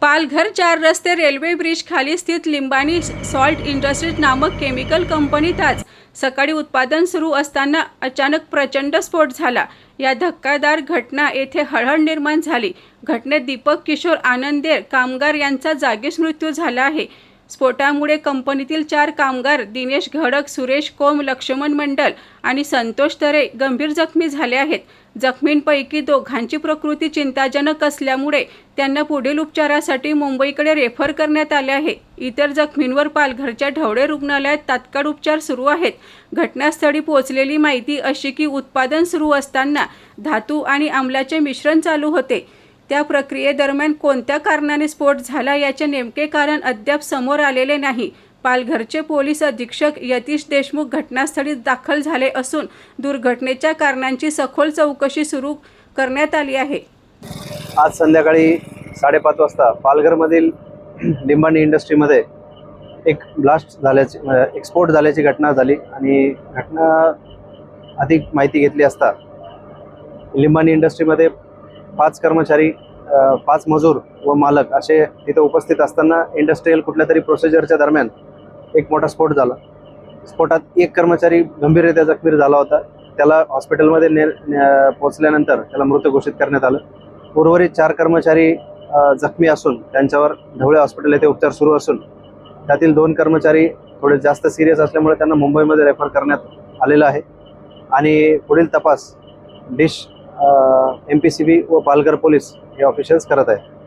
पालघर चार रस्ते railway bridge खाली स्थित लिंबाणी सॉल्ट इंडस्ट्रीज नामक केमिकल कंपनीत आज सकाळी उत्पादन सुरू असताना अचानक प्रचंड स्फोट झाला. या धक्कादार घटना येथे हळहळ निर्माण झाली. घटनेत दीपक किशोर आनंदेर कामगार यांचा जागीच मृत्यू झाला आहे. स्फोटामुळे कंपनीतील चार कामगार दिनेश घडक सुरेश कोम लक्ष्मण मंडल आणि संतोष तरे गंभीर जखमी झाले आहेत. जखमींपैकी दोघांची प्रकृती चिंताजनक असल्यामुळे त्यांना पुढील उपचारासाठी मुंबईकडे रेफर करण्यात आले आहे. इतर जखमींवर पालघरच्या ढवळे रुग्णालयात तात्काळ उपचार सुरू आहेत. घटनास्थळी पोहोचलेली माहिती अशी की उत्पादन सुरू असताना धातू आणि आम्लाचे मिश्रण चालू होते. त्या प्रक्रियेदरम्यान कोणत्या कारणाने स्फोट झाला याचे नेमके कारण अद्याप समोर आलेले नाही. पालघरचे पोलीस अधीक्षक यतीश देशमुख घटनास्थळी दाखल झाले असून दुर्घटनेच्या कारणांची सखोल चौकशी सुरू करण्यात आली आहे. आज संध्याकाळी साडेपाच वाजता पालघरमधील लिंबाणी इंडस्ट्रीमध्ये एक ब्लास्ट झाल्याची एक्सपोर्ट एक स्फोट झाल्याची घटना झाली आणि घटना अधिक माहिती घेतली असता लिंबाणी इंडस्ट्रीमध्ये पाच कर्मचारी पाच मजूर व मालक असे तिथे उपस्थित असताना इंडस्ट्रीयल कुठल्या तरी प्रोसिजरच्या दरम्यान एक मोठा स्फोट झाला. स्फोटात एक कर्मचारी गंभीररित्या जखमी झाला होता. त्याला हॉस्पिटलमध्ये ने ने- पोचल्यानंतर त्याला मृत घोषित करण्यात आलं. उर्वरित चार कर्मचारी जखमी असून त्यांच्यावर ढवळे हॉस्पिटल येथे उपचार सुरू असून त्यातील दोन कर्मचारी थोडे जास्त सिरियस असल्यामुळे त्यांना मुंबईमध्ये रेफर करण्यात आलेलं आहे. आणि पुढील तपास DISH M P C B व पालघर पोलीस हे ऑफिशियल्स करत आहे